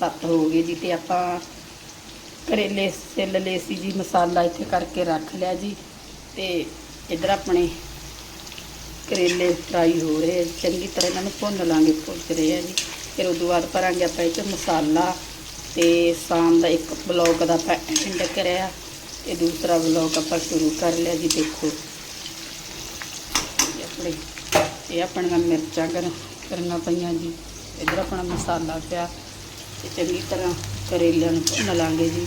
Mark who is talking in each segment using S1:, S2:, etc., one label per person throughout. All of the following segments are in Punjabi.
S1: ਸੱਤ ਹੋ ਗਏ ਜੀ ਤੇ ਆਪਾਂ ਕਰੇਲੇ ਸਿੱਲ ਲਏ ਸੀ ਜੀ ਮਸਾਲਾ ਇੱਥੇ ਕਰਕੇ ਰੱਖ ਲਿਆ ਜੀ ਤੇ ਇਧਰ ਆਪਣੇ ਕਰੇਲੇ ਫਰਾਈ ਹੋ ਰਹੇ ਆ ਚੰਗੀ ਤਰ੍ਹਾਂ ਇਹਨਾਂ ਨੂੰ ਭੁੰਨ ਲਾਂਗੇ ਭੁੱਜ ਰਹੇ ਆ ਜੀ। ਫਿਰ ਉਦੋਂ ਬਾਅਦ ਭਰਾਂਗੇ ਆਪਾਂ ਇਹ 'ਚ ਮਸਾਲਾ ਤੇ ਸ਼ਾਮ ਦਾ ਇੱਕ ਬਲੌਗ ਦਾ ਆਪਾਂ ਐਂਡ ਕਰਿਆ ਤੇ ਦੂਸਰਾ ਬਲੌਗ ਆਪਾਂ ਸ਼ੁਰੂ ਕਰ ਲਿਆ ਜੀ, ਦੇਖੋ। ਆਪਣੇ, ਇਹ ਆਪਣਾ ਮਿਰਚਾਂ ਕਰ ਕਰਨਾ ਪਈਆਂ ਜੀ। ਇਧਰ ਆਪਣਾ ਮਸਾਲਾ ਪਿਆ। ਤੇ ਚੰਗੀ ਤਰ੍ਹਾਂ ਕਰੇਲਿਆਂ ਨੂੰ ਭੁੰਨ ਲਾਂਗੇ ਜੀ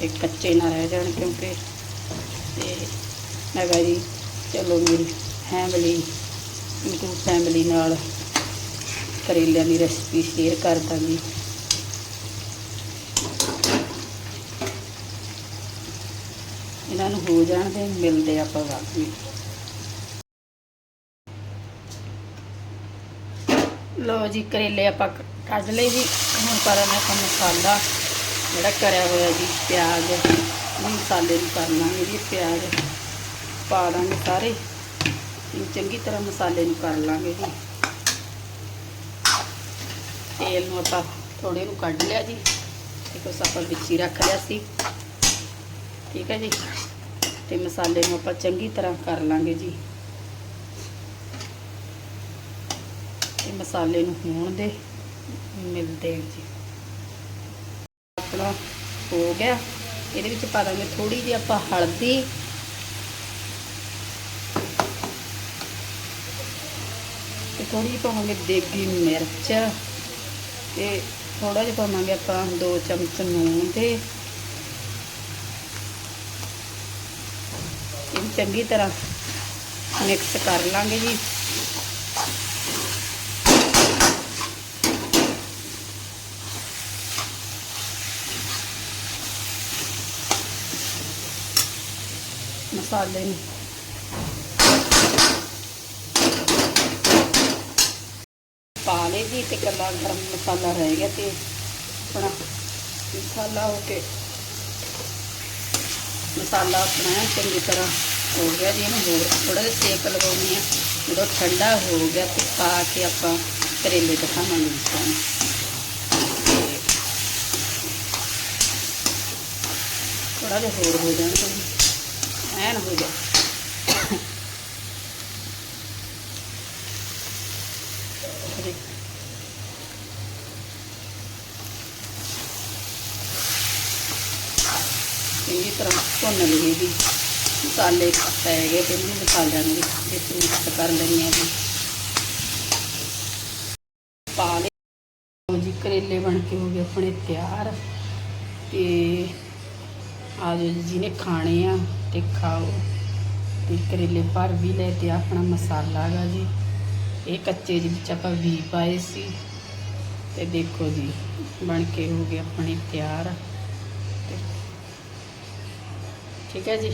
S1: ਤੇ ਕੱਚੇ ਨਾ ਰਹਿ ਜਾਣ ਕਿਉਂਕਿ ਤੇ ਹੈਗਾ ਜੀ, ਚਲੋ ਮੇਰੀ ਫੈਮਿਲੀ YouTube ਫੈਮਿਲੀ ਨਾਲ ਕਰੇਲਿਆਂ ਦੀ ਰੈਸਪੀ ਸ਼ੇਅਰ ਕਰ ਦਾਂਗੀ। ਇਹਨਾਂ ਨੂੰ ਹੋ ਜਾਣ ਦੇ ਮਿਲਦੇ ਆਪਾਂ ਬਾਅਦ ਵਿੱਚ। ਲਓ ਜੀ, ਕਰੇਲੇ ਆਪਾਂ ਕੱਢ ਲਏ ਜੀ। ਹੁਣ ਕਰਾਂਗੇ ਆਪਾਂ ਮਸਾਲਾ ਜਿਹੜਾ ਕਰਿਆ ਹੋਇਆ ਜੀ, ਪਿਆਜ਼ ਇਹ ਮਸਾਲੇ ਨੂੰ ਕਰ ਲਾਂਗੇ ਜੀ, ਪਿਆਜ਼ ਪਾ ਦਾਂਗੇ ਸਾਰੇ। ਚੰਗੀ ਤਰ੍ਹਾਂ ਮਸਾਲੇ ਨੂੰ ਕਰ ਲਾਂਗੇ ਜੀ। ਤੇਲ ਨੂੰ ਆਪਾਂ ਥੋੜੇ ਨੂੰ ਕੱਢ ਲਿਆ ਜੀ। ਤੇ ਕੁਛ ਆਪਾਂ ਵਿੱਚ ਹੀ ਰੱਖ ਲਿਆ ਸੀ। ਠੀਕ ਹੈ ਜੀ? ਤੇ ਮਸਾਲੇ ਨੂੰ ਆਪਾਂ ਚੰਗੀ ਤਰ੍ਹਾਂ ਕਰ ਲਾਂਗੇ ਜੀ। ਇਹ ਮਸਾਲੇ ਨੂੰ ਹੋਣ ਦੇ ਮਿਲਦੇ ਜੀ। ਆਪਣਾ ਹੋ ਗਿਆ। ਇਹਦੇ ਵਿੱਚ ਪਾ ਦਾਂਗੇ ਥੋੜੀ ਜਿਹੀ ਆਪਾਂ ਹਲਦੀ। ਤੇ ਥੋੜੀ ਜਿਹੀ ਪਾਵਾਂਗੇ ਦੇਗੀ ਮਿਰਚ। ਤੇ ਥੋੜਾ ਜਿਹਾ ਪਾਵਾਂਗੇ ਆਪਾਂ 2 ਚਮਚ ਨੂਣ ਦੇ। ਇਹਨੂੰ ਚੰਗੀ ਤਰ੍ਹਾਂ ਮਿਕਸ ਕਰ ਲਾਂਗੇ ਜੀ। ਮਸਾਲੇ ਨੂੰ। ਪਾ ਲਏ ਜੀ ਤੇ ਕੱਲਾ ਗਰਮ ਮਸਾਲਾ ਰਹਿ ਗਿਆ ਤੇ ਆਪਣਾ ਮਸਾਲਾ ਹੋ ਕੇ ਮਸਾਲਾ ਆਪਣਾ ਚੰਗੀ ਤਰ੍ਹਾਂ ਹੋ ਗਿਆ ਜੀ। ਇਹਨੂੰ ਹੋਰ ਥੋੜਾ ਜਿਹਾ ਸੇਕ ਲਗਾਉਣੀ ਆ। ਜਦੋਂ ਠੰਡਾ ਹੋ ਗਿਆ ਤੇ ਪਾ ਕੇ ਆਪਾਂ ਕਰੇਲੇ ਦਿਖਾਵਾਂਗੇ ਜੀ ਤੁਹਾਨੂੰ ਥੋੜਾ ਜਿਹਾ ਹੋਰ ਹੋ ਜਾਣਾ ਜੀ। ਐਨ ਹੋ ਗਿਆ। ਚੰਗੀ ਤਰ੍ਹਾਂ ਭੁੰਨ ਲਈਏ ਜੀ ਮਸਾਲੇ ਪੈ ਗਏ ਤੇ ਇਹਨੂੰ ਮਸਾਲਿਆਂ ਨੂੰ ਵਿੱਚ ਮਿਕਸ ਕਰ ਲੈਂਦੇ ਆ ਜੀ। ਪਾ ਲਏ। ਜੀ, ਕਰੇਲੇ ਬਣ ਕੇ ਹੋ ਗਏ ਆਪਣੇ ਤਿਆਰ। ਤੇ ਆ ਜਾਓ ਜੀ, ਜਿਹਨੇ ਖਾਣੇ ਆ ਤੇ ਖਾਓ। ਤੇ ਕਰੇਲੇ ਭਰ ਵੀ ਲੈ ਤੇ ਆਹ ਆਪਣਾ ਮਸਾਲਾ ਹੈਗਾ ਜੀ। ਇਹ ਕੱਚੇ ਜਿਹੇ ਵਿੱਚ ਆਪਾਂ ਵੀ ਪਾਏ ਸੀ। ਤੇ ਦੇਖੋ ਜੀ, ਬਣ ਕੇ ਹੋ ਗਏ ਆਪਣੇ ਤਿਆਰ। ਠੀਕ ਹੈ ਜੀ।